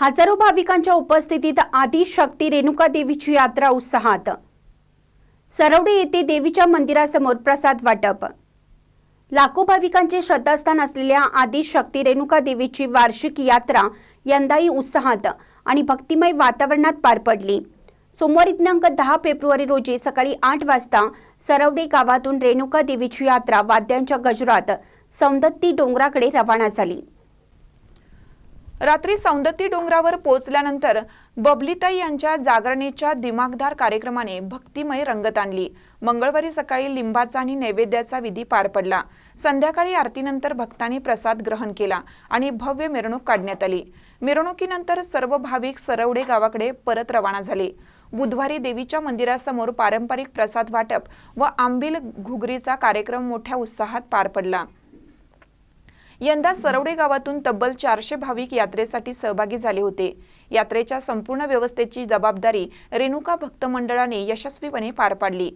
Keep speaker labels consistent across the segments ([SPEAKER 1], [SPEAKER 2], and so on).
[SPEAKER 1] हजारो भाविकांच्या उपस्थितीत आदिशक्ती रेणुका देवीची यात्रा उत्साहात. सरवडे येथे देवीच्या मंदिरासमोर प्रसाद वाटप. लाखो भाविकांचे श्रद्धास्थान असलेल्या आदिशक्ती रेणुका देवीची वार्षिक यात्रा यंदाही उत्साहात आणि भक्तिमय वातावरणात पार पडली. सोमवारी दिनांक दहा फेब्रुवारी रोजी सकाळी आठ वाजता सरवडे गावातून रेणुका देवीची यात्रा वाद्यांच्या गजरात सौंदत्ती डोंगराकडे रवाना झाली.
[SPEAKER 2] रात्री सौंदत्ती डोंगरावर पोहोचल्यानंतर बबलीताई यांच्या जागरणीच्या दिमागदार कार्यक्रमाने भक्तिमय रंगत आणली. मंगळवारी सकाळी लिंबाचा आणि नैवेद्याचा विधी पार पडला. संध्याकाळी आरतीनंतर भक्तांनी प्रसाद ग्रहण केला आणि भव्य मिरवणूक काढण्यात आली. मिरवणुकीनंतर सर्व भाविक सरवडे गावाकडे परत रवाना झाले. बुधवारी देवीच्या मंदिरासमोर पारंपरिक प्रसाद वाटप व आंबील घुगरीचा कार्यक्रम मोठ्या उत्साहात पार पडला. यंदा सरवडे गावातून तब्बल चारशे भाविक यात्रेसाठी सहभागी झाले होते. यात्रेच्या संपूर्ण व्यवस्थेची जबाबदारी रेणुका भक्त मंडळाने यशस्वीपणे पार पाडली.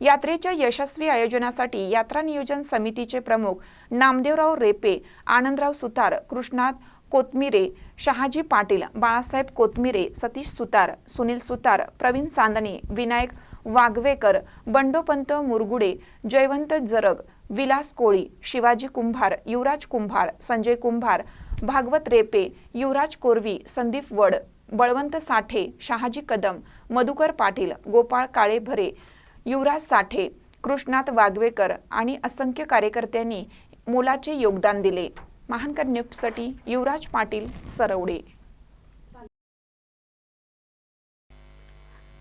[SPEAKER 2] यात्रेच्या यशस्वी आयोजनासाठी यात्रा नियोजन समितीचे प्रमुख नामदेवराव रेपे आनंदराव सुतार कृष्णात कोतमिरे शहाजी पाटील बाळासाहेब कोतमिरे सतीश सुतार सुनील सुतार प्रवीण चांदणे विनायक वाघवेकर बंडोपंत मुरगुडे जयवंत जरग विलास कोळी शिवाजी कुंभार युवराज कुंभार संजय कुंभार भागवत रेपे युवराज कोरवी संदीप वड बळवंत साठे शहाजी कदम मधुकर पाटील गोपाळ काळे भरे युवराज साठे कृष्णात वाघवेकर आणि असंख्य कार्यकर्त्यांनी मोलाचे योगदान दिले. महानकर न्यूजसाठी युवराज पाटील सरवडे.